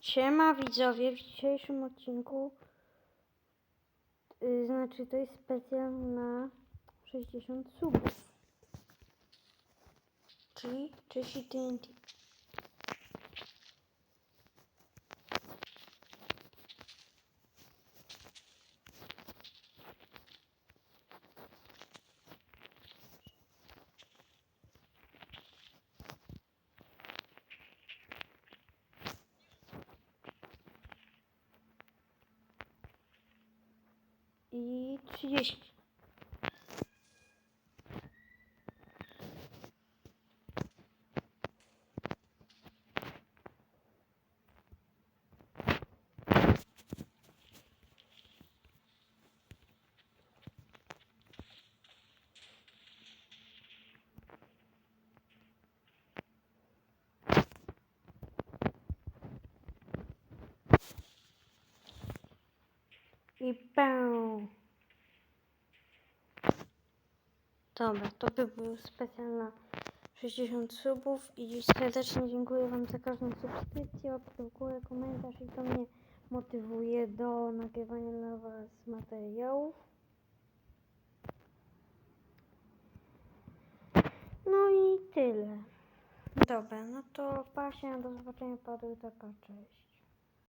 Siema widzowie, w dzisiejszym odcinku y, znaczy to jest specjal na 60 subów. Czyli Czesi TNT. И есть. E pão. Dobra, to by był specjal na 60 subów i serdecznie dziękuję Wam za każdą subskrypcję, łapkę w górę, komentarz i to mnie motywuje do nagrywania dla Was materiałów. No i tyle. Dobra, no to pasie, do zobaczenia, padły taka, cześć.